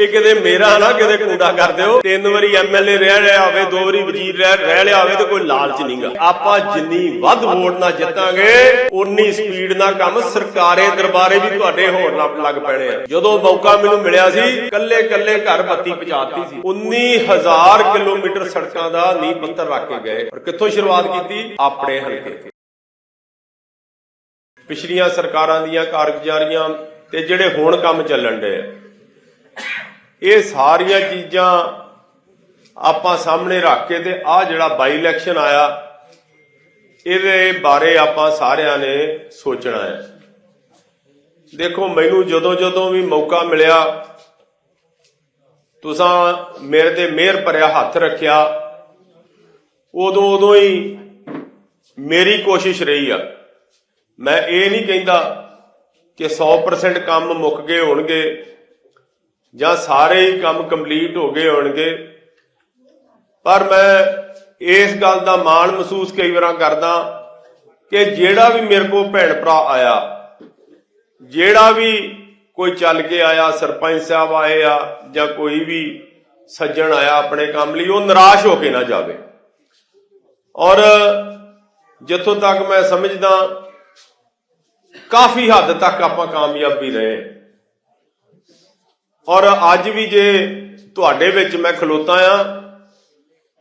ਇਹ ਕਿਤੇ ਮੇਰਾ ਨਾ ਕਿਤੇ ਕੂੜਾ ਕਰ ਦਿਓ। ਤਿੰਨ ਵਾਰੀ ਐਮਐਲਏ ਰਹਿ ਲਿਆ ਹੋਵੇ, ਦੋ ਵਾਰੀ ਵਜ਼ੀਰ ਰਹਿ ਲਿਆ ਹੋਵੇ ਤੇ ਕੋਈ ਲਾਲਚ ਨਹੀਂਗਾ ਆਪਾਂ ਜਿੰਨੀ ਵੱਧ ਵੋਟ ਨਾਲ ਜਿੱਤਾਂਗੇ, ਉਨੀ ਸਪੀਡ ਨਾਲ ਕੰਮ ਸਰਕਾਰੇ ਦਰਬਾਰੇ ਵੀ ਤੁਹਾਡੇ ਹੋਣ ਲੱਗ- ਪੈਣੇ ਆ। ਜਦੋਂ ਮੌਕਾ ਮੈਨੂੰ ਮਿਲਿਆ ਸੀ ਕੱਲੇ ਕੱਲੇ ਘਰ ਬੱਤੀ ਪਹੁੰਚਾਤੀ ਸੀ। 19000 ਕਿਲੋਮੀਟਰ ਸੜਕਾਂ ਦਾ ਨੀਂਹ ਪੱਥਰ ਰੱਖ ਕੇ ਗਏ। ਔਰ ਕਿੱਥੋਂ ਸ਼ੁਰੂਆਤ ਕੀਤੀ? ਆਪਣੇ ਹਲਕੇ ਪਿਛਲੀਆਂ ਸਰਕਾਰਾਂ ਦੀਆਂ ਕਾਰਗੁਜ਼ਾਰੀਆਂ ਤੇ ਜਿਹੜੇ ਹੁਣ ਕੰਮ ਚੱਲਣ ਦੇ ਆ ਇਹ ਸਾਰੀਆਂ ਚੀਜ਼ਾਂ ਆਪਾਂ ਸਾਹਮਣੇ ਰੱਖ ਕੇ ਤੇ ਆ ਜਿਹੜਾ ਬਾਈ ਇਲੈਕਸ਼ਨ ਆਇਆ, ਇਹਦੇ ਬਾਰੇ ਆਪਾਂ ਸਾਰਿਆਂ ਨੇ ਸੋਚਣਾ ਹੈ। ਦੇਖੋ, ਮੈਨੂੰ ਜਦੋਂ ਜਦੋਂ ਵੀ ਮੌਕਾ ਮਿਲਿਆ, ਤੁਸੀਂ ਮੇਰੇ ਤੇ ਮਿਹਰ ਭਰਿਆ ਹੱਥ ਰੱਖਿਆ, ਉਦੋਂ ਉਦੋਂ ਹੀ ਮੇਰੀ ਕੋਸ਼ਿਸ਼ ਰਹੀ ਆ। ਮੈਂ ਇਹ ਨਹੀਂ ਕਹਿੰਦਾ ਕਿ 100% ਕੰਮ ਮੁੱਕ ਗਏ ਹੋਣਗੇ ਜਾਂ ਸਾਰੇ ਹੀ ਕੰਮ ਕੰਪਲੀਟ ਹੋ ਗਏ ਹੋਣਗੇ। ਪਰ ਮੈਂ ਇਸ ਗੱਲ ਦਾ ਮਾਣ ਮਹਿਸੂਸ ਕਈ ਵਾਰਾਂ ਕਰਦਾ ਕਿ ਜਿਹੜਾ ਵੀ ਮੇਰੇ ਕੋਲ ਭੈਣ ਭਰਾ ਆਇਆ, ਜਿਹੜਾ ਵੀ ਕੋਈ ਚੱਲ ਕੇ ਆਇਆ, ਸਰਪੰਚ ਸਾਹਿਬ ਆਏ ਆ ਜਾਂ ਕੋਈ ਵੀ ਸੱਜਣ ਆਇਆ ਆਪਣੇ ਕੰਮ ਲਈ, ਉਹ ਨਿਰਾਸ਼ ਹੋ ਕੇ ਨਾ ਜਾਵੇ। ਔਰ ਜਿੱਥੋਂ ਤੱਕ ਮੈਂ ਸਮਝਦਾ, ਕਾਫੀ ਹੱਦ ਤੱਕ ਆਪਾਂ ਕਾਮਯਾਬੀ ਰਹੇ। ਔਰ ਅੱਜ ਵੀ ਜੇ ਤੁਹਾਡੇ ਵਿੱਚ ਮੈਂ ਖਲੋਤਾ ਆ,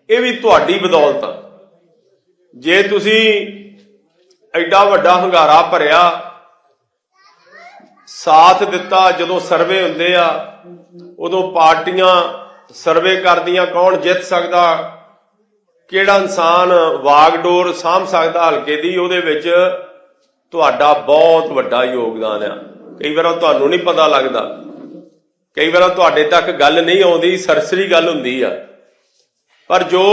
ਇਹ ਵੀ ਤੁਹਾਡੀ ਬਦੌਲਤ ਆ। ਜੇ ਤੁਸੀਂ ਐਡਾ ਵੱਡਾ ਹੰਗਾਰਾ ਭਰਿਆ, ਸਾਥ ਦਿੱਤਾ, ਜਦੋਂ ਸਰਵੇ ਹੁੰਦੇ ਆ, ਉਦੋਂ ਪਾਰਟੀਆਂ ਸਰਵੇ ਕਰਦੀਆਂ, ਕੌਣ ਜਿੱਤ ਸਕਦਾ, ਕਿਹੜਾ ਇਨਸਾਨ ਵਾਗਡੋਰ ਸਾਂਭ ਸਕਦਾ ਹਲਕੇ ਦੀ, ਉਹਦੇ ਵਿੱਚ ਤੁਹਾਡਾ ਬਹੁਤ ਵੱਡਾ ਯੋਗਦਾਨ ਆ। ਕਈ ਵਾਰ ਤੁਹਾਨੂੰ ਨਹੀਂ ਪਤਾ ਲੱਗਦਾ। ਕਈ ਵਾਰ ਤੁਹਾਡੇ ਤੱਕ ਗੱਲ ਨਹੀਂ ਆਉਂਦੀ, ਸਰਸਰੀ ਗੱਲ ਹੁੰਦੀ ਆ। ਪਰ ਜੋ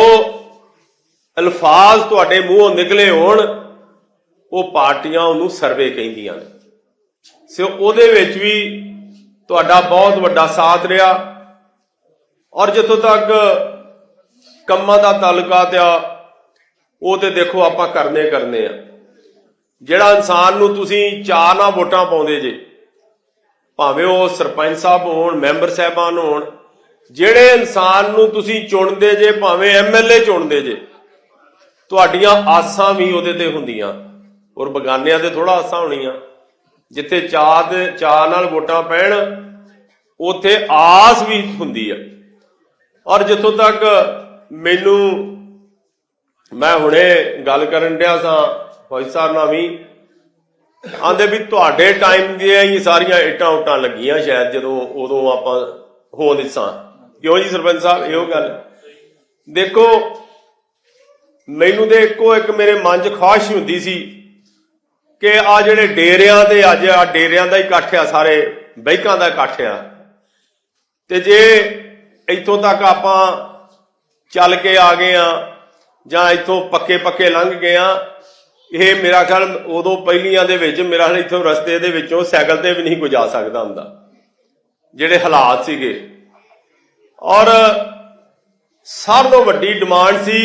ਅਲਫਾਜ਼ ਤੁਹਾਡੇ ਮੂੰਹੋਂ ਨਿਕਲੇ ਹੋਣ, ਉਹ ਪਾਰਟੀਆਂ ਉਹਨੂੰ ਸਰਵੇ ਕਹਿੰਦੀਆਂ ਨੇ। ਸੋ ਉਹਦੇ ਵਿੱਚ ਵੀ ਤੁਹਾਡਾ ਬਹੁਤ ਵੱਡਾ ਸਾਥ ਰਿਹਾ। ਔਰ ਜਿੱਥੋਂ ਤੱਕ ਕੰਮਾਂ ਦਾ ਤਾਲੁਕਾ ਆ ਉਹ ਤੇ ਦੇਖੋ ਆਪਾਂ ਕਰਨੇ ਕਰਨੇ ਆ। ਜਿਹੜਾ ਇਨਸਾਨ ਨੂੰ ਤੁਸੀਂ ਚਾਰ ਨਾ ਵੋਟਾਂ ਪਾਉਂਦੇ ਜੇ ਭਾਵੇਂ ਉਹ ਸਰਪੰਚ ਸਾਹਿਬ ਹੋਣ, ਮੈਂਬਰ ਸਾਹਿਬਾਨ ਹੋਣ, ਜਿਹੜੇ ਇਨਸਾਨ ਨੂੰ ਤੁਸੀਂ ਚੁਣਦੇ ਜੇ, ਭਾਵੇਂ ਐਮਐਲਏ ਚੁਣਦੇ ਜੇ, ਤੁਹਾਡੀਆਂ ਆਸਾਂ ਵੀ ਉਹਦੇ ਤੇ ਹੁੰਦੀਆਂ। ਔਰ ਬਗਾਨਿਆਂ ਤੇ ਥੋੜਾ ਆਸਾਂ ਹੋਣੀਆਂ। ਜਿੱਥੇ ਚਾਹ ਦੇ, ਚਾਹ ਨਾਲ ਵੋਟਾਂ ਪੈਣ, ਉਥੇ ਆਸ ਵੀ ਹੁੰਦੀ ਆ। ਔਰ ਜਿੱਥੋਂ ਤੱਕ ਮੈਨੂੰ, ਮੈਂ ਹੁਣੇ ਗੱਲ ਕਰਨ ਡਿਆ ਸਾਂ, ਫੌਜ ਸਾਹਿਬ ਨਾਲ ਵੀ ਆਂਦੇ ਵੀ ਤੁਹਾਡੇ ਟਾਈਮ ਦੀਆਂ ਹੀ ਸਾਰੀਆਂ ਇੱਟਾਂ ਉਟਾਂ ਲੱਗੀਆਂ ਸ਼ਾਇਦ ਜਦੋਂ ਉਦੋਂ ਆਪਾਂ ਹੋ ਸਾਂ। ਕਿਉਂ ਜੀ ਸਰਪੰਚ ਸਾਹਿਬ, ਇਹੋ ਗੱਲ। ਦੇਖੋ, ਮੈਨੂੰ ਤੇ ਇੱਕੋ ਇੱਕ ਮੇਰੇ ਮਨ 'ਚ ਖਾਸ਼ ਹੁੰਦੀ ਸੀ ਕਿ ਆ ਜਿਹੜੇ ਡੇਰਿਆਂ ਤੇ ਅੱਜ ਆ ਡੇਰਿਆਂ ਦਾ ਹੀ ਇਕੱਠ ਆ, ਸਾਰੇ ਬੈਂਕਾਂ ਦਾ ਇਕੱਠ ਆ। ਤੇ ਜੇ ਇੱਥੋਂ ਤੱਕ ਆਪਾਂ ਚੱਲ ਕੇ ਆ ਗਏ ਆ ਜਾਂ ਇੱਥੋਂ ਪੱਕੇ ਪੱਕੇ ਲੰਘ ਗਏ ਆ ਇਹ ਮੇਰਾ ਖਿਆਲ ਉਦੋਂ ਪਹਿਲੀਆਂ ਦੇ ਵਿੱਚ ਮੇਰਾ ਖਿਆਲ ਇੱਥੋਂ ਰਸਤੇ ਦੇ ਵਿੱਚੋਂ ਸਾਈਕਲ ਤੇ ਵੀ ਨਹੀਂ ਕੋਈ ਜਾ ਸਕਦਾ ਹੁੰਦਾ। ਜਿਹੜੇ ਹਾਲਾਤ ਸੀਗੇ। ਔਰ ਸਭ ਤੋਂ ਵੱਡੀ ਡਿਮਾਂਡ ਸੀ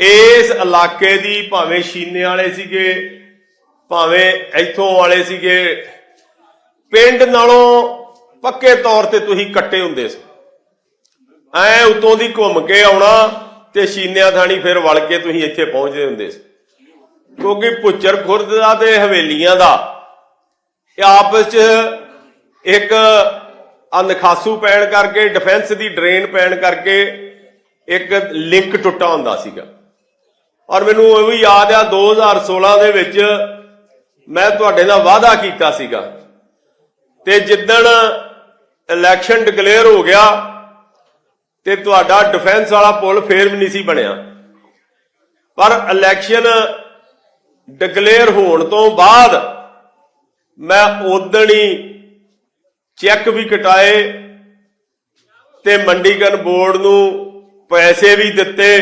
ਇਸ ਇਲਾਕੇ ਦੀ ਭਾਵੇਂ ਸ਼ੀਨੇ ਵਾਲੇ ਸੀਗੇ, ਭਾਵੇਂ ਇੱਥੋਂ ਵਾਲੇ ਸੀਗੇ। ਪਿੰਡ ਨਾਲੋਂ ਪੱਕੇ ਤੌਰ ਤੇ ਤੁਸੀਂ ਕੱਟੇ ਹੁੰਦੇ ਸੀ। ਐ ਉਤੋਂ ਦੀ ਘੁੰਮ ਕੇ ਆਉਣਾ ਤੇ ਸ਼ੀਨਿਆਂ ਥਾਣੀ ਫਿਰ ਵੜ ਕੇ ਤੁਸੀਂ ਇੱਥੇ ਪਹੁੰਚਦੇ ਹੁੰਦੇ ਸੀ। ਕਿਉਂਕਿ ਪੁੱਚਰ ਖੁਰਦ ਦਾ ਤੇ ਹਵੇਲੀਆਂ ਦਾ। ਇਹ ਆਪਸ ਚ ਇੱਕ ਅਨਖਾਸੂ ਪੈਣ ਕਰਕੇ ਡਿਫੈਂਸ ਦੀ ਡਰੇਨ ਪੈਣ ਕਰਕੇ ਇੱਕ ਲਿੰਕ ਟੁੱਟਾ ਹੁੰਦਾ ਸੀਗਾ। ਔਰ ਮੈਨੂੰ ਇਹ ਵੀ ਯਾਦ ਆ 2016 ਦੇ ਵਿੱਚ ਮੈਂ ਤੁਹਾਡੇ ਨਾਲ ਵਾਅਦਾ ਕੀਤਾ ਸੀਗਾ। ਤੇ ਜਿੱਦਣ ਇਲੈਕਸ਼ਨ ਡਿਕਲੇਅਰ ਹੋ ਗਿਆ, ਤੇ ਤੁਹਾਡਾ ਡਿਫੈਂਸ ਵਾਲਾ ਪੁਲ ਫੇਰ ਵੀ ਨਹੀਂ ਸੀ ਬਣਿਆ। ਪਰ ਇਲੈਕਸ਼ਨ ਡਿਕਲੇਅਰ ਹੋਣ ਤੋਂ ਬਾਅਦ ਮੈਂ ਉਦਣੀ ਚੈੱਕ ਵੀ ਕਟਾਏ ਤੇ ਮੰਡੀਕਰਨ ਬੋਰਡ ਨੂੰ ਪੈਸੇ ਵੀ ਦਿੱਤੇ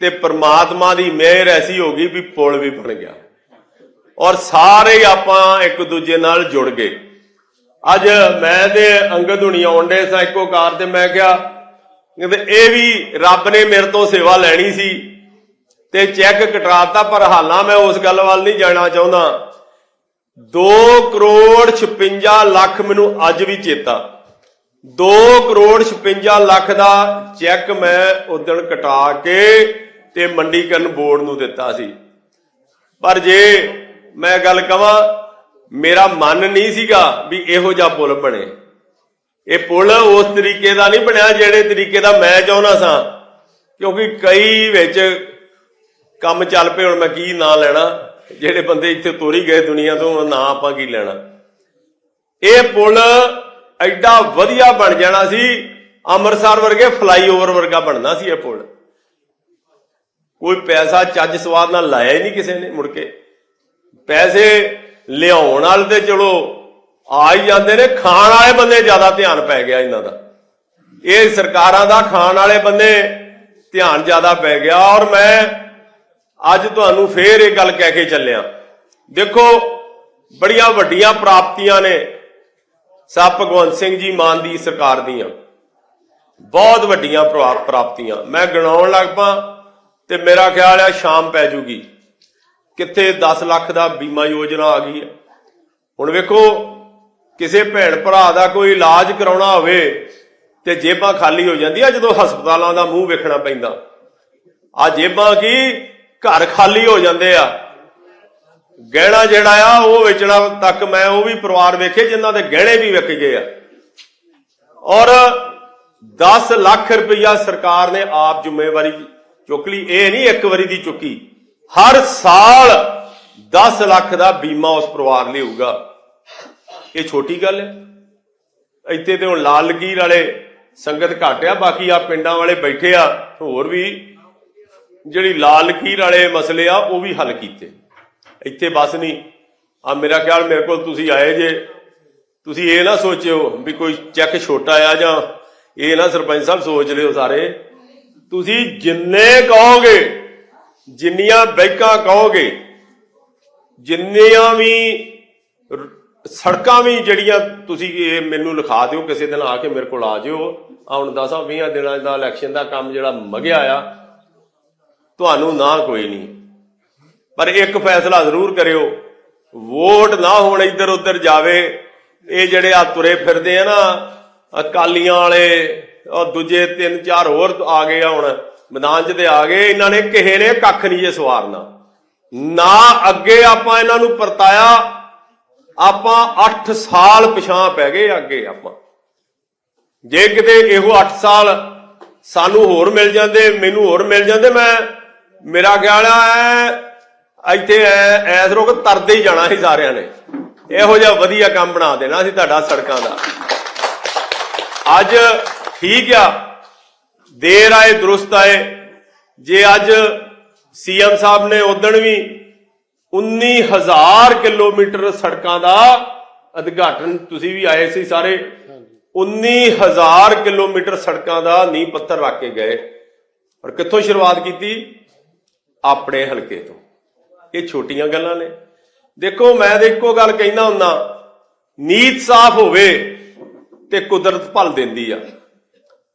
ਤੇ ਪ੍ਰਮਾਤਮਾ ਦੀ ਮਿਹਰ ਐਸੀ ਹੋ ਗਈ ਵੀ ਪੁਲ ਵੀ ਬਣ ਗਿਆ। ਔਰ ਸਾਰੇ ਆਪਾਂ ਇੱਕ ਦੂਜੇ ਨਾਲ ਜੁੜ ਗਏ। ਅੱਜ ਮੈਂ ਤੇ ਅੰਗਦ ਹੁਣੀ ਆਉਂਦੇ ਸਾਂ ਇੱਕੋ ਕਾਰ ਤੇ ਮੈਂ ਕਿਹਾ ਕਹਿੰਦੇ ਇਹ ਵੀ ਰੱਬ ਨੇ ਮੇਰੇ ਤੋਂ ਸੇਵਾ ਲੈਣੀ ਸੀ। ਤੇ ਚੈੱਕ ਕਟਰਾਤਾ, ਪਰ ਹਾਲਾਂ ਮੈਂ ਉਸ ਗੱਲ ਵੱਲ ਨਹੀਂ ਜਾਣਾ ਚਾਹੁੰਦਾ। 2 ਕਰੋੜ 56 ਲੱਖ ਮੈਨੂੰ ਅੱਜ ਵੀ ਚੇਤਾ। 2 ਕਰੋੜ 56 ਲੱਖ ਦਾ ਚੈੱਕ ਮੈਂ ਉਦਣ ਕਟਾ ਕੇ ਤੇ ਮੰਡੀਕਰਨ ਬੋਰਡ ਨੂੰ ਦਿੱਤਾ ਸੀ। ਪਰ ਜੇ ਮੈਂ ਗੱਲ ਕਵਾਂ, ਮੇਰਾ ਮਨ ਨਹੀਂ ਸੀਗਾ ਵੀ ਇਹੋ ਜਿਹਾ ਪੁਲ ਬਣੇ। ਇਹ ਪੁਲ ਉਸ ਤਰੀਕੇ ਦਾ ਨਹੀਂ ਬਣਿਆ, ਜਿਹੜੇ ਤਰੀਕੇ ਦਾ ਮੈਂ ਚਾਹੁੰਦਾ ਸਾਂ। ਕਿਉਂਕਿ ਕਈ ਵਿੱਚ ਕੰਮ ਚੱਲ ਪਏ, ਹੁਣ ਮੈਂ ਕੀ ਨਾਂ ਲੈਣਾ? ਜਿਹੜੇ ਬੰਦੇ ਇੱਥੇ ਤੋਰੀ ਗਏ ਦੁਨੀਆ ਤੋਂ ਨਾਂ ਆਪਾਂ ਕੀ ਲੈਣਾ? ਇਹ ਪੁਲ ਐਡਾ ਵਧੀਆ ਬਣ ਜਾਣਾ ਸੀ, ਅੰਮ੍ਰਿਤਸਰ ਵਰਗੇ ਫਲਾਈਓਵਰ ਵਰਗਾ ਬਣਨਾ ਸੀ ਇਹ ਪੁਲ। ਕੋਈ ਪੈਸਾ ਚੱਜ ਸਵਾਦ ਨਾਲ ਲਾਇਆ ਹੀ ਨਹੀਂ ਕਿਸੇ ਨੇ ਮੁੜ ਕੇ। ਪੈਸੇ ਲਿਆਉਣ ਵਾਲੇ ਤੇ ਚਲੋ, ਆ ਹੀ ਜਾਂਦੇ ਨੇ, ਖਾਣ ਵਾਲੇ ਬੰਦੇ ਜ਼ਿਆਦਾ ਧਿਆਨ ਪੈ ਗਿਆ ਇਹਨਾਂ ਦਾ। ਇਹ ਸਰਕਾਰਾਂ ਦਾ ਖਾਣ ਵਾਲੇ ਬੰਦੇ ਧਿਆਨ ਜ਼ਿਆਦਾ ਪੈ ਗਿਆ ਔਰ ਮੈਂ ਅੱਜ ਤੁਹਾਨੂੰ ਫੇਰ ਇਹ ਗੱਲ ਕਹਿ ਕੇ ਚੱਲਿਆ। ਦੇਖੋ, ਬੜੀਆਂ ਵੱਡੀਆਂ ਪ੍ਰਾਪਤੀਆਂ ਨੇ ਸਾ ਭਗਵੰਤ ਸਿੰਘ ਜੀ ਮਾਨ ਦੀ ਸਰਕਾਰ ਦੀਆਂ। ਬਹੁਤ ਵੱਡੀਆਂ ਪ੍ਰਾਪਤੀਆਂ। ਮੈਂ ਗਿਣਾਉਣ ਲੱਗ ਪਾ ਤੇ ਮੇਰਾ ਖਿਆਲ ਹੈ ਸ਼ਾਮ ਪੈ ਜੂਗੀ। ਕਿੱਥੇ 10 ਲੱਖ ਦਾ ਬੀਮਾ ਯੋਜਨਾ ਆ ਗਈ ਹੈ। ਹੁਣ ਵੇਖੋ, ਕਿਸੇ ਭੈਣ ਭਰਾ ਦਾ ਕੋਈ ਇਲਾਜ ਕਰਾਉਣਾ ਹੋਵੇ ਤੇ ਜੇਬਾਂ ਖਾਲੀ ਹੋ ਜਾਂਦੀਆਂ ਜਦੋਂ ਹਸਪਤਾਲਾਂ ਦਾ ਮੂੰਹ ਵੇਖਣਾ ਪੈਂਦਾ। ਆ ਜੇਬਾਂ ਕੀ? ਘਰ ਖਾਲੀ ਹੋ ਜਾਂਦੇ ਆ। ਗਹਿਣਾ ਜਿਹੜਾ ਆ, ਉਹ ਵੇਚਣਾ ਤੱਕ ਮੈਂ ਉਹ ਵੀ ਪਰਿਵਾਰ ਵੇਖੇ, ਜਿਨ੍ਹਾਂ ਦੇ ਗਹਿਣੇ ਵੀ ਵਿਕ ਗਏ ਆ। ਔਰ 10 ਲੱਖ ਰੁਪਈਆ ਸਰਕਾਰ ਨੇ ਆਪ ਜ਼ਿੰਮੇਵਾਰੀ ਚੁੱਕ ਲਈ। ਇਹ ਨਹੀਂ ਇੱਕ ਵਾਰੀ ਦੀ ਚੁੱਕੀ। ਹਰ ਸਾਲ 10 ਲੱਖ ਦਾ ਬੀਮਾ ਉਸ ਪਰਿਵਾਰ ਲਈ ਹੋਊਗਾ। ਇਹ ਛੋਟੀ ਗੱਲ ਹੈ। ਇੱਥੇ ਤੇ ਹੁਣ ਲਾਲ ਲਕੀਰ ਵਾਲੇ ਸੰਗਤ ਘੱਟ ਆ, ਬਾਕੀ ਆ ਪਿੰਡਾਂ ਵਾਲੇ ਬੈਠੇ ਆ, ਹੋਰ ਵੀ ਜਿਹੜੀ ਲਾਲ ਲਕੀਰ ਵਾਲੇ ਮਸਲੇ ਆ, ਉਹ ਵੀ ਹੱਲ ਕੀਤੇ। ਇੱਥੇ ਬਸ ਨਹੀਂ ਆ ਮੇਰਾ ਖਿਆਲ, ਮੇਰੇ ਕੋਲ ਤੁਸੀਂ ਆਏ ਜੇ। ਤੁਸੀਂ ਇਹ ਨਾ ਸੋਚਿਓ ਵੀ ਕੋਈ ਚੈੱਕ ਛੋਟਾ ਆ ਜਾਂ ਇਹ ਨਾ ਸਰਪੰਚ ਸਾਹਿਬ ਸੋਚ ਲਿਓ ਸਾਰੇ। ਤੁਸੀਂ ਜਿੰਨੇ ਕਹੋਗੇ, ਜਿੰਨੀਆਂ ਬੈਂਕਾਂ ਕਹੋਗੇ, ਜਿੰਨੀਆਂ ਵੀ ਸੜਕਾਂ ਵੀ ਜਿਹੜੀਆਂ ਤੁਸੀਂ ਇਹ ਮੈਨੂੰ ਲਿਖਾ ਦਿਓ, ਕਿਸੇ ਦਿਨ ਆ ਕੇ ਮੇਰੇ ਕੋਲ ਆ ਜਿਓ। ਆ ਹੁਣ 10 20 ਦਿਨਾਂ ਦਾ ਇਲੈਕਸ਼ਨ ਦਾ ਕੰਮ ਜਿਹੜਾ ਮਗਿਆ ਆ ਤੁਹਾਨੂੰ ਨਾ ਕੋਈ ਨਹੀਂ। ਪਰ ਇੱਕ ਫੈਸਲਾ ਜ਼ਰੂਰ ਕਰਿਓ, ਵੋਟ ਨਾ ਹੁਣ ਇੱਧਰ ਉੱਧਰ ਜਾਵੇ, ਇਹ ਜਿਹੜੇ ਆ ਤੁਰੇ ਫਿਰਦੇ ਆ ਨਾ, ਅਕਾਲੀਆਂ ਵਾਲੇ, ਉਹ ਦੂਜੇ ਤਿੰਨ ਚਾਰ ਹੋਰ ਆ ਗਏ ਹੁਣ, ਮੈਦਾਨ 'ਚ ਤੇ ਆ ਗਏ, ਇਹਨਾਂ ਨੇ ਕਿਸੇ ਨੇ ਕੱਖ ਨਹੀਂ ਜੇ ਸਵਾਰਨਾ। ਨਾ ਅੱਗੇ ਆਪਾਂ ਇਹਨਾਂ ਨੂੰ ਪਰਤਾਇਆ, ਆਪਾਂ 8 ਸਾਲ ਪਿਛਾਂ ਪੈ ਗਏ ਅੱਗੇ ਆਪਾਂ। ਜੇ ਕਿਤੇ ਇਹੋ 8 ਸਾਲ ਸਾਨੂੰ ਹੋਰ ਮਿਲ ਜਾਂਦੇ, ਮੈਨੂੰ ਹੋਰ ਮਿਲ ਜਾਂਦੇ, ਮੈਂ ਮੇਰਾ ਖਿਆਲ ਆ, ਇੱਥੇ ਐਸ ਰੋਕ ਤਰਦੇ ਹੀ ਜਾਣਾ ਸੀ ਸਾਰਿਆਂ ਨੇ। ਇਹੋ ਜਿਹਾ ਵਧੀਆ ਕੰਮ ਬਣਾ ਦੇਣਾ ਸੀ ਤੁਹਾਡਾ ਸੜਕਾਂ ਦਾ। ਅੱਜ ਠੀਕ ਆ, ਦੇਰ ਆਏ, ਦਰੁਸਤ ਆਏ। ਜੇ ਅੱਜ ਸੀਐਮ ਸਾਹਿਬ ਨੇ ਉਦਣ ਵੀ 19000 ਕਿਲੋਮੀਟਰ ਸੜਕਾਂ ਦਾ ਉਦਘਾਟਨ, ਤੁਸੀਂ ਵੀ ਆਏ ਸੀ ਸਾਰੇ 19000 ਕਿਲੋਮੀਟਰ ਸੜਕਾਂ ਦਾ ਨੀਂਹ ਪੱਥਰ ਰੱਖ ਕੇ ਗਏ। ਔਰ ਕਿੱਥੋਂ ਸ਼ੁਰੂਆਤ ਕੀਤੀ? ਆਪਣੇ ਹਲਕੇ ਤੋਂ। ਇਹ ਛੋਟੀਆਂ ਗੱਲਾਂ ਨੇ। ਦੇਖੋ, ਮੈਂ ਤੇ ਇੱਕੋ ਗੱਲ ਕਹਿੰਦਾ ਹੁੰਦਾ ਨੀਤ ਸਾਫ਼ ਹੋਵੇ ਤੇ ਕੁਦਰਤ ਭਲ ਦਿੰਦੀ ਆ।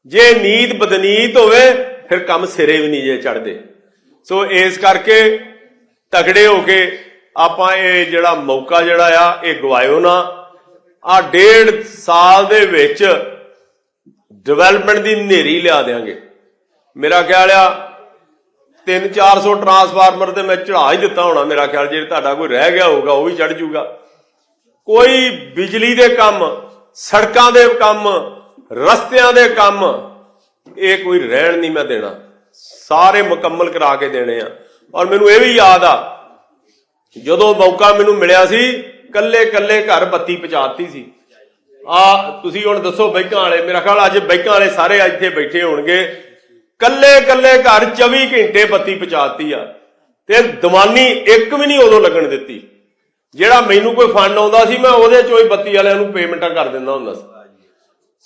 ਜੇ ਨੀਤ ਬਦਨੀਤ ਹੋਵੇ, ਫਿਰ ਕੰਮ ਸਿਰੇ ਵੀ ਨਹੀਂ ਜੇ ਚੜਦੇ ਸੋ ਇਸ ਕਰਕੇ ਤਗੜੇ ਹੋ ਕੇ ਆਪਾਂ ਇਹ ਜਿਹੜਾ ਮੌਕਾ ਜਿਹੜਾ ਆ, ਇਹ ਗਵਾਇਓ ਨਾ। ਆ ਡੇਢ ਸਾਲ ਦੇ ਵਿੱਚ ਡਿਵੈਲਪਮੈਂਟ ਦੀ ਨੇਰੀ ਲਿਆ ਦੇਾਂਗੇ ਮੇਰਾ ਖਿਆਲ ਆ 3-400 ਟਰਾਂਸਫਾਰਮਰ ਤੇ ਮੈਂ ਚੜਾ ਹੀ ਦਿੱਤਾ ਹੋਣਾ, ਮੇਰਾ ਖਿਆਲ ਜੇ ਤੁਹਾਡਾ ਕੋਈ ਰਹਿ ਗਿਆ ਹੋਊਗਾ, ਉਹ ਵੀ ਚੜ ਜਾਊਗਾ ਕੋਈ ਬਿਜਲੀ ਦੇ ਕੰਮ, ਸੜਕਾਂ ਦੇ ਕੰਮ, ਰਸਤਿਆਂ ਦੇ ਕੰਮ, ਇਹ ਕੋਈ ਰਹਿਣ ਨਹੀਂ ਮੈਂ ਦੇਣਾ। ਸਾਰੇ ਮੁਕੰਮਲ ਕਰਾ ਕੇ ਦੇਣੇ ਆ। ਔਰ ਮੈਨੂੰ ਇਹ ਵੀ ਯਾਦ ਆ, ਜਦੋਂ ਮੌਕਾ ਮੈਨੂੰ ਮਿਲਿਆ ਸੀ ਕੱਲੇ ਕੱਲੇ ਘਰ ਬੱਤੀ ਪਹੁੰਚਾਤੀ ਸੀ। ਆ, ਤੁਸੀਂ ਹੁਣ ਦੱਸੋ ਬੈਂਕਾਂ ਵਾਲੇ, ਮੇਰਾ ਖਿਆਲ ਅੱਜ ਬੈਂਕਾਂ ਵਾਲੇ ਸਾਰੇ ਇੱਥੇ ਬੈਠੇ ਹੋਣਗੇ। ਕੱਲੇ ਕੱਲੇ ਘਰ 24 ਘੰਟੇ ਬੱਤੀ ਪਹੁੰਚਾਤੀ ਆ। ਤੇ ਦਵਾਨੀ ਇੱਕ ਵੀ ਨਹੀਂ ਉਦੋਂ ਲੱਗਣ ਦਿੱਤੀ। ਜਿਹੜਾ ਮੈਨੂੰ ਕੋਈ ਫੰਡ ਆਉਂਦਾ ਸੀ, ਮੈਂ ਉਹਦੇ ਚੋਂ ਹੀ ਬੱਤੀ ਵਾਲਿਆਂ ਨੂੰ ਪੇਮੈਂਟਾਂ ਕਰ ਦਿੰਦਾ ਹੁੰਦਾ ਸੀ।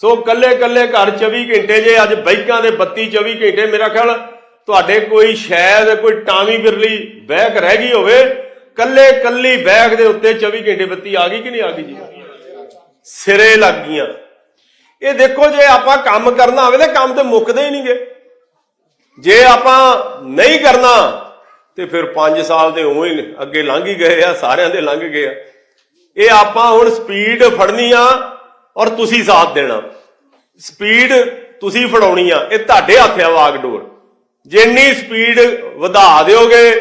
ਸੋ ਕੱਲੇ ਕੱਲੇ ਘਰ 24 ਘੰਟੇ ਜੇ ਅੱਜ ਬੈਂਕਾਂ ਦੇ ਬੱਤੀ 24 ਘੰਟੇ, ਮੇਰਾ ਖਿਆਲ ਤੁਹਾਡੇ ਕੋਈ ਸ਼ਾਇਦ ਕੋਈ ਟਾਵੀ ਬਿਰਲੀ ਬੈਗ ਰਹਿ ਗਈ ਹੋਵੇ, ਕੱਲੇ ਕੱਲੀ ਬੈਗ ਦੇ ਉੱਤੇ 24 ਘੰਟੇ ਬੱਤੀ ਆ ਗਈ ਕਿ ਨਹੀਂ ਆ ਗਈ ਜੀ? ਸਿਰੇ ਲੱਗ ਗਈਆਂ। ਇਹ ਦੇਖੋ ਜੇ ਆਪਾਂ ਕੰਮ ਕਰਨਾ ਹੋਵੇ ਤਾਂ ਕੰਮ ਤੇ ਮੁੱਕਦੇ ਹੀ ਨਹੀਂਗੇ ਜੇ ਆਪਾਂ ਨਹੀਂ ਕਰਨਾ, ਤੇ ਫਿਰ 5 ਸਾਲ ਦੇ ਉਵੇਂ ਅੱਗੇ ਲੰਘ ਹੀ ਗਏ ਆ, ਸਾਰਿਆਂ ਦੇ ਲੰਘ ਗਏ ਆ। ਇਹ ਆਪਾਂ ਹੁਣ ਸਪੀਡ ਫੜਨੀ ਆ ਔਰ ਤੁਸੀਂ ਸਾਥ ਦੇਣਾ। ਸਪੀਡ ਤੁਸੀਂ ਫੜਾਉਣੀ ਆ, ਇਹ ਤੁਹਾਡੇ ਹੱਥ ਆ ਵਾਗਡੋਰ। ਜਿੰਨੀ ਸਪੀਡ ਵਧਾ ਦਿਓਗੇ,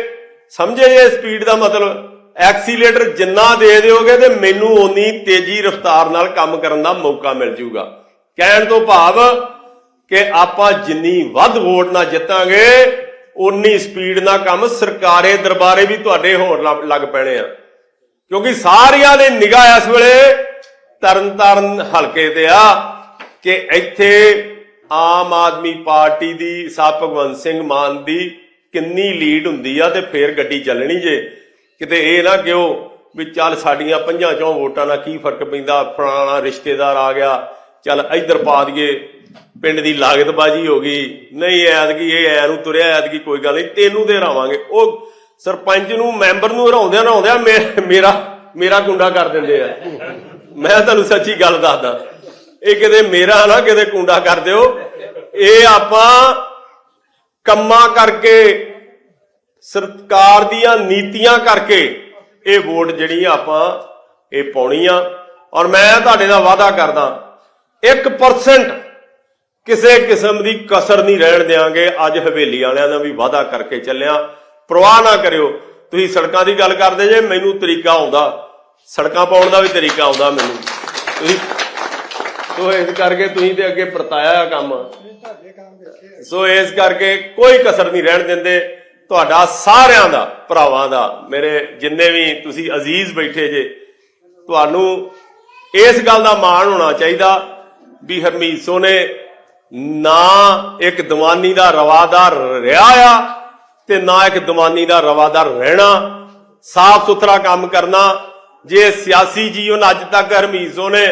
ਸਮਝੇ ਜੇ ਸਪੀਡ ਦਾ ਮਤਲਬ? ਐਕਸੀਲੇਟਰ ਜਿੰਨਾ ਦੇ ਦਿਓਗੇ ਤੇ ਮੈਨੂੰ ਓਨੀ ਤੇਜ਼ੀ ਰਫ਼ਤਾਰ ਨਾਲ ਕੰਮ ਕਰਨ ਦਾ ਮੌਕਾ ਮਿਲ ਜੂਗਾ। ਕਹਿਣ ਤੋਂ ਭਾਵ ਕਿ ਆਪਾਂ ਜਿੰਨੀ ਵੱਧ ਵੋਟ ਨਾਲ ਜਿੱਤਾਂਗੇ ਉਨੀ ਸਪੀਡ ਨਾਲ ਕੰਮ ਸਰਕਾਰੇ ਦਰਬਾਰੇ ਵੀ ਤੁਹਾਡੇ ਹੋਰ ਲੱਗ- ਲੱਗ ਪੈਣੇ ਆ। ਕਿਉਂਕਿ ਸਾਰਿਆਂ ਦੇ ਨਿਗਾਹ ਇਸ ਵੇਲੇ ਤਰਨਤਾਰਨ ਹਲਕੇ ਤੇ ਆ ਕਿ ਇੱਥੇ ਆਮ ਆਦਮੀ ਪਾਰਟੀ ਦੀ ਸਾਹਿਬ ਭਗਵੰਤ ਸਿੰਘ ਮਾਨ ਦੀ ਕਿੰਨੀ ਲੀਡ ਹੁੰਦੀ ਆ ਤੇ ਫੇਰ ਗੱਡੀ ਚੱਲਣੀ ਜੇ। ਕਿਤੇ ਇਹ ਨਾ ਕਿਉ ਵੀ ਚੱਲ ਸਾਡੀਆਂ ਪੰਜਾਂ ਚੋਂ ਵੋਟਾਂ ਨਾਲ ਕੀ ਫ਼ਰਕ ਪੈਂਦਾ, ਫਲਾਣਾ ਰਿਸ਼ਤੇਦਾਰ ਆ ਗਿਆ, ਚੱਲ ਇੱਧਰ ਪਾ ਦਈਏ ਪਿੰਡ ਦੀ ਲਾਗਤਬਾਜੀ ਹੋ ਗਈ। ਨਹੀਂ, ਐਤਕੀ ਇਹ ਐ ਨੂੰ ਤੁਰਿਆ, ਐਤਕੀ ਕੋਈ ਗੱਲ ਨਹੀਂ, ਤੈਨੂੰ ਤੇ ਹਰਾਵਾਂਗੇ। ਉਹ ਸਰਪੰਚ ਨੂੰ, ਮੈਂਬਰ ਨੂੰ ਹਰਾਉਂਦਿਆਂ ਹਰਾਉਂਦਿਆਂ ਮੇਰਾ ਮੇਰਾ ਗੁੰਡਾ ਕਰ ਦਿੰਦੇ ਆ। ਮੈਂ ਤੁਹਾਨੂੰ ਸੱਚੀ ਗੱਲ ਦੱਸਦਾ। ਇਹ ਕਿਤੇ ਮੇਰਾ ਨਾ ਕਿਤੇ ਕੁੰਡਾ ਕਰ ਦਿਓ। ਇਹ ਆਪਾਂ ਕੰਮਾਂ ਕਰਕੇ, ਸਰਕਾਰ ਦੀਆਂ ਨੀਤੀਆਂ ਕਰਕੇ ਇਹ ਵੋਟ ਜਿਹੜੀ ਆਪਾਂ ਇਹ ਪਾਉਣੀ ਆ ਔਰ ਮੈਂ ਤੁਹਾਡੇ ਨਾਲ ਵਾਅਦਾ ਕਰਦਾ 1% ਕਿਸੇ ਕਿਸਮ ਦੀ ਕਸਰ ਨਹੀਂ ਰਹਿਣ ਦਿਆਂਗੇ। ਅੱਜ ਹਵੇਲੀ ਵਾਲਿਆਂ ਦਾ ਵੀ ਵਾਅਦਾ ਕਰਕੇ ਚੱਲਿਆ। ਪ੍ਰਵਾਹ ਨਾ ਕਰਿਓ। ਤੁਸੀਂ ਸੜਕਾਂ ਦੀ ਗੱਲ ਕਰਦੇ ਜੇ, ਮੈਨੂੰ ਤਰੀਕਾ ਆਉਂਦਾ। ਸੜਕਾਂ ਪਾਉਣ ਦਾ ਵੀ ਤਰੀਕਾ ਆਉਂਦਾ ਮੈਨੂੰ। ਤੁਸੀਂ ਸੋ ਇਸ ਕਰਕੇ ਤੁਸੀਂ ਤੇ ਅੱਗੇ ਪਰਤਾਇਆ ਕੰਮ। ਸੋ ਇਸ ਕਰਕੇ ਕੋਈ ਕਸਰ ਨਹੀਂ ਰਹਿਣ ਦਿੰਦੇ। ਤੁਹਾਡਾ ਸਾਰਿਆਂ ਦਾ, ਭਰਾਵਾਂ ਦਾ, ਮੇਰੇ ਜਿੰਨੇ ਵੀ ਤੁਸੀਂ ਅਜ਼ੀਜ਼ ਬੈਠੇ ਜੇ, ਤੁਹਾਨੂੰ ਇਸ ਗੱਲ ਦਾ ਮਾਣ ਹੋਣਾ ਚਾਹੀਦਾ ਵੀ ਹਰਮੀਤ ਸੋਨੇ ਨਾ ਇੱਕ ਦੀਵਾਨੀ ਦਾ ਰਵਾਦਾਰ ਰਿਹਾ ਆ ਤੇ ਨਾ ਇੱਕ ਦੀਵਾਨੀ ਦਾ ਰਵਾਦਾਰ ਰਹਿਣਾ। ਸਾਫ਼ ਸੁਥਰਾ ਕੰਮ ਕਰਨਾ। ਜੇ ਸਿਆਸੀ ਜੀਵਨ ਅੱਜ ਤੱਕ ਹਰਮੀਜ਼ੋ ਨੇ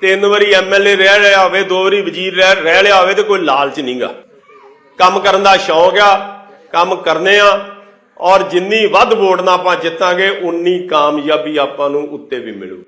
ਤਿੰਨ ਵਾਰੀ ਐਮਐਲਏ ਰਹਿ ਲਿਆ ਹੋਵੇ, ਦੋ ਵਾਰੀ ਵਜ਼ੀਰ ਰਹਿ ਰਹਿ ਲਿਆ ਹੋਵੇ ਤੇ ਕੋਈ ਲਾਲਚ ਨਹੀਂਗਾ। ਕੰਮ ਕਰਨ ਦਾ ਸ਼ੌਂਕ ਆ, ਕੰਮ ਕਰਨੇ ਆ ਔਰ ਜਿੰਨੀ ਵੱਧ ਵੋਟ ਨਾਲ ਆਪਾਂ ਜਿੱਤਾਂਗੇ, ਉਨੀ ਕਾਮਯਾਬੀ ਆਪਾਂ ਨੂੰ ਉੱਤੇ ਵੀ ਮਿਲੂ।